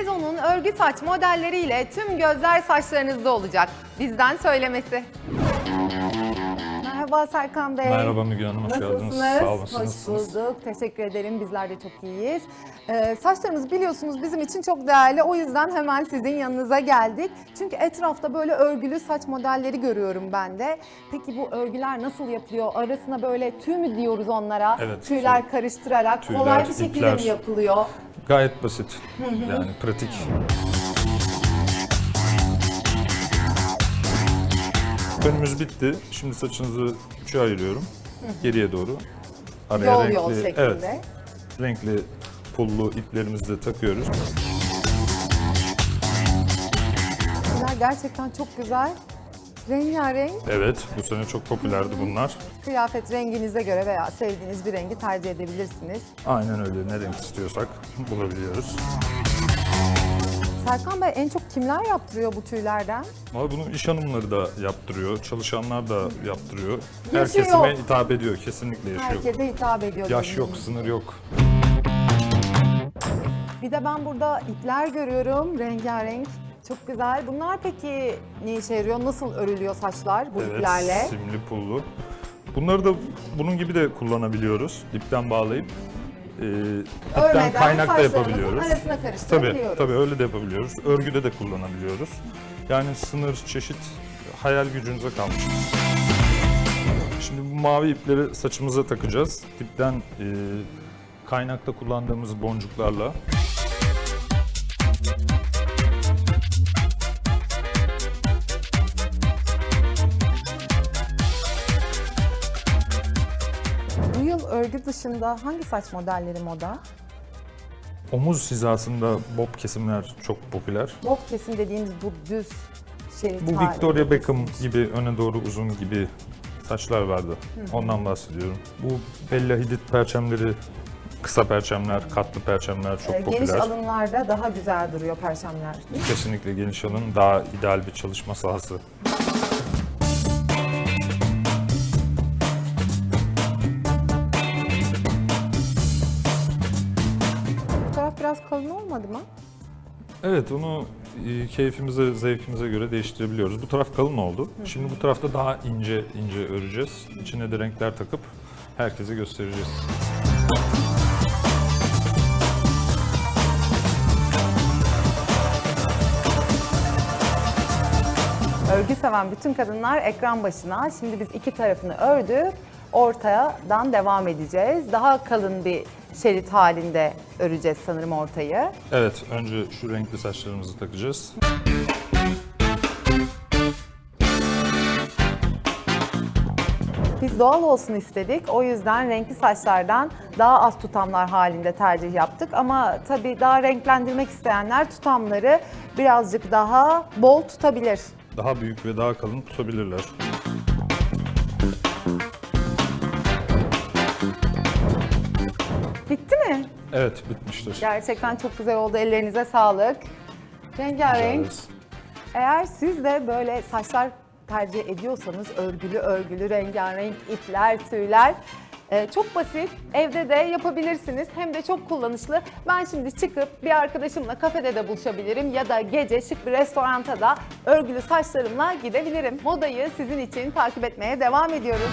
Sezonun örgü saç modelleriyle tüm gözler saçlarınızda olacak. Bizden söylemesi. Merhaba Serkan Bey. Merhaba Müge Hanım, hoş Nasılsınız? geldiniz. Sağ olun, Hoş nasılsınız? bulduk. Teşekkür ederim. Bizler de çok iyiyiz. Ee, saçlarınız biliyorsunuz bizim için çok değerli. O yüzden hemen sizin yanınıza geldik. Çünkü etrafta böyle örgülü saç modelleri görüyorum ben de. Peki bu örgüler nasıl yapılıyor? Arasına böyle tüy mü diyoruz onlara? Evet, Tüyler karıştırarak Tüyler, kolay bir şekilde ipler. mi yapılıyor? Gayet basit, yani pratik. Önümüz bitti. Şimdi saçınızı üçe ayırıyorum. Geriye doğru. Araya Yol yol şeklinde. Evet, renkli pullu iplerimizi de takıyoruz. Bunlar gerçekten çok güzel. Rengarenk. Evet, bu sene çok popülerdi bunlar. Kıyafet renginize göre veya sevdiğiniz bir rengi tercih edebilirsiniz. Aynen öyle, ne renk istiyorsak bulabiliyoruz. Serkan Bey en çok kimler yaptırıyor bu tüylerden? Ama bunu iş hanımları da yaptırıyor, çalışanlar da yaptırıyor. Her Yaşı kesime yok. hitap ediyor, kesinlikle yok. Herkese hitap ediyor. Yaş yok, gibi. sınır yok. Bir de ben burada ipler görüyorum. Rengarenk. Çok güzel. Bunlar peki ne işe yarıyor? Nasıl örülüyor saçlar bu iplerle? simli pullu. Bunları da bunun gibi de kullanabiliyoruz. Dipten bağlayıp e, Örmeden kaynak da saçlarımızın yapabiliyoruz. arasına Tabii, karıştırabiliyoruz. tabii öyle de yapabiliyoruz. Örgüde de kullanabiliyoruz. Yani sınır, çeşit hayal gücünüze kalmış. Şimdi bu mavi ipleri saçımıza takacağız. Dipten e, kaynakta kullandığımız boncuklarla örgü dışında hangi saç modelleri moda? omuz hizasında bob kesimler çok popüler. Bob kesim dediğimiz bu düz şerit Bu halinde Victoria Beckham kesilmiş. gibi öne doğru uzun gibi saçlar vardı. Ondan bahsediyorum. Bu Bella Hadid perçemleri, kısa perçemler, katlı perçemler çok Ee, Geniş popüler. alınlarda daha güzel duruyor perçemler. Kesinlikle geniş alın daha ideal bir çalışma sahası. Kalın olmadı mı? Evet onu e, keyfimize, zevkimize göre değiştirebiliyoruz. Bu taraf kalın oldu. Şimdi bu tarafta daha ince ince öreceğiz. İçine de renkler takıp herkese göstereceğiz. Örgü seven bütün kadınlar ekran başına. Şimdi biz iki tarafını ördük. Ortadan devam edeceğiz. Daha kalın bir şerit halinde öreceğiz sanırım ortayı. Evet, önce şu renkli saçlarımızı takacağız. Biz doğal olsun istedik. O yüzden renkli saçlardan daha az tutamlar halinde tercih yaptık. Ama tabii daha renklendirmek isteyenler tutamları birazcık daha bol tutabilir. Daha büyük ve daha kalın tutabilirler. Evet, bitmiştir. Gerçekten çok güzel oldu. Ellerinize sağlık. Rengarenk. Eğer siz de böyle saçlar tercih ediyorsanız örgülü örgülü rengarenk ipler, tüyler e, çok basit. Evde de yapabilirsiniz. Hem de çok kullanışlı. Ben şimdi çıkıp bir arkadaşımla kafede de buluşabilirim ya da gece şık bir restoranta da örgülü saçlarımla gidebilirim. Modayı sizin için takip etmeye devam ediyoruz.